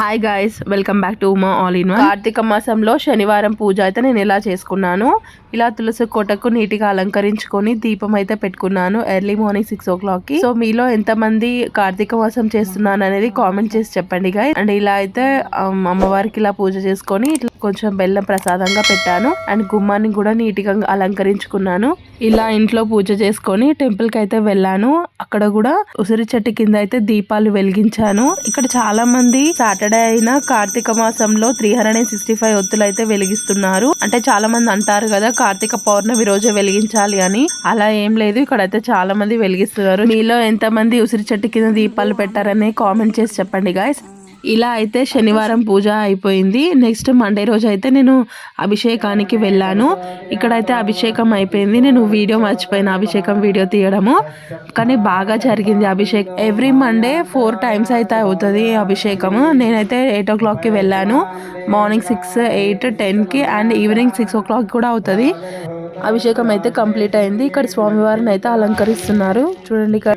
Hi guys welcome back to Uma all in Karthika మాసంలో శనివారం పూజ అయితే నేను ఇలా చేసుకున్నాను? ఇలా తులసి కోటకు నీటిగా అలంకరించుకొని దీపం అయితే పెట్టుకున్నాను ఎర్లీ మార్నింగ్ సిక్స్ ఓ క్లాక్కి. సో మీలో ఎంత మంది కార్తీక మాసం చేస్తున్నాను అనేది కామెంట్ చేసి చెప్పండి గాయ్ అండ్ ఇలా అయితే um, అమ్మవారికి ఇలా పూజ చేసుకొని ఇట్లా కొంచెం బెల్లం ప్రసాదంగా పెట్టాను. అండ్ గుమ్మాన్ని కూడా నీటిగా అలంకరించుకున్నాను. ఇలా ఇంట్లో పూజ చేసుకొని టెంపుల్కి అయితే వెళ్ళాను. అక్కడ కూడా ఉసిరి చెట్టు కింద అయితే దీపాలు వెలిగించాను. ఇక్కడ చాలా మంది సాటర్డే అయినా కార్తీక మాసంలో three hundred and sixty five ఒత్తులు అయితే వెలిగిస్తున్నారు. అంటే చాలా మంది అంటారు కదా కార్తీక పౌర్ణమి రోజే వెలిగించాలి అని. అలా ఏం లేదు ఇక్కడ అయితే చాలా మంది వెలిగిస్తున్నారు. మీలో ఎంత మంది ఉసిరి చెట్టు కింద దీపాలు పెట్టారని కామెంట్ చేసి చెప్పండి గాయస్ ఇలా అయితే శనివారం పూజ అయిపోయింది. నెక్స్ట్ మండే రోజు అయితే నేను అభిషేకానికి వెళ్ళాను. ఇక్కడైతే అభిషేకం అయిపోయింది. నేను వీడియో మర్చిపోయిన అభిషేకం వీడియో తీయడము. కానీ బాగా జరిగింది అభిషేక్. ఎవ్రీ మండే ఫోర్ టైమ్స్ అయితే అవుతుంది అభిషేకము. నేనైతే ఎయిట్ ఓ క్లాక్కి వెళ్ళాను. మార్నింగ్ సిక్స్ ఎయిట్ టెన్కి and evening six o'clock కూడా అవుతుంది. అభిషేకం అయితే కంప్లీట్ అయింది. ఇక్కడ స్వామివారిని అయితే అలంకరిస్తున్నారు. చూడండి ఇక్కడ.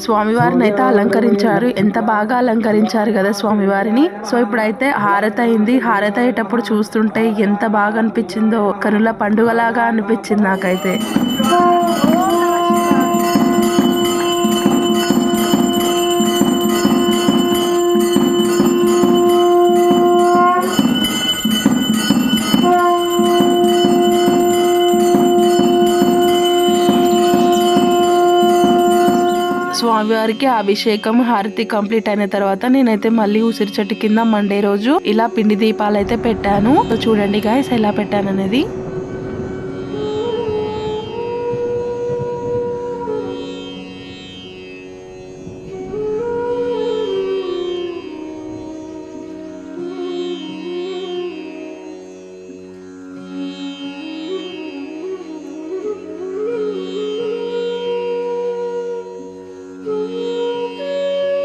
స్వామివారిని అయితే అలంకరించారు. ఎంత బాగా అలంకరించారు కదా స్వామివారిని. సో ఇప్పుడైతే హారత అయింది హారత అయ్యేటప్పుడు చూస్తుంటే ఎంత బాగా అనిపించిందో కనుల పండుగలాగా అనిపించింది నాకైతే. స్వామివారికి అభిషేకం హారతి కంప్లీట్ అయిన తర్వాత నేనైతే మళ్ళీ ఉసిరి చెట్టు కింద మండే రోజు ఇలా పిండి దీపాలు అయితే పెట్టాను. చూడండి గాయస్ ఎలా పెట్టాను అనేది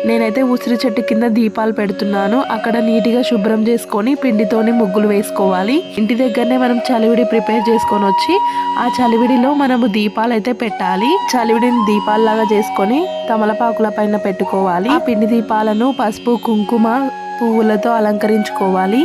నేనైతే ఉసిరి చెట్టు కింద దీపాలు పెడుతున్నాను. అక్కడ నీట్గా శుభ్రం చేసుకొని పిండితోని ముగ్గులు వేసుకోవాలి. ఇంటి దగ్గరనే మనం చలివిడి ప్రిపేర్ చేసుకొని వచ్చి ఆ చలివిడిలో మనము దీపాలు అయితే పెట్టాలి. చలివిడిని దీపాలలాగా చేసుకొని తమలపాకుల పైన పెట్టుకోవాలి. ఆ పిండి దీపాలను పసుపు కుంకుమ పువ్వులతో అలంకరించుకోవాలి.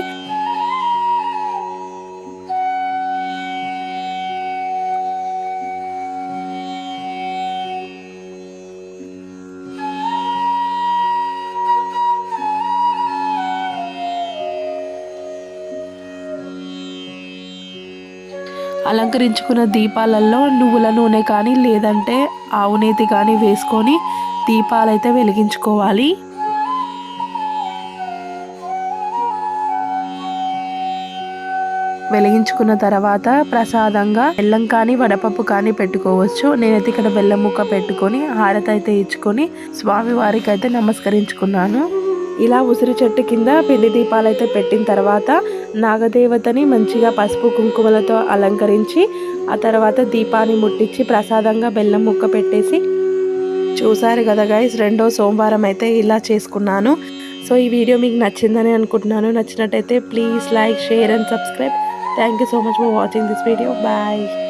అలంకరించుకున్న దీపాలలో నువ్వుల నూనె కానీ లేదంటే ఆవు నేతి కానీ వేసుకొని దీపాలైతే వెలిగించుకోవాలి. వెలిగించుకున్న తర్వాత ప్రసాదంగా బెల్లం కానీ వడపప్పు కానీ పెట్టుకోవచ్చు. నేనైతే ఇక్కడ బెల్లం ముక్క పెట్టుకొని హారతి అయితే ఇచ్చుకొని స్వామివారికి అయితే నమస్కరించుకున్నాను. ఇలా ఉసిరి చెట్టు కింద పిండి దీపాలు అయితే పెట్టిన తర్వాత నాగదేవతని మంచిగా పసుపు కుంకుమలతో అలంకరించి ఆ తర్వాత దీపాన్ని ముట్టించి ప్రసాదంగా బెల్లం ముక్క పెట్టేసి చూసారు కదా గైస్ రెండో సోమవారం అయితే ఇలా చేసుకున్నాను. సో ఈ వీడియో మీకు నచ్చిందని అనుకుంటున్నాను. నచ్చినట్టయితే please like share and subscribe thank you so much for watching this video bye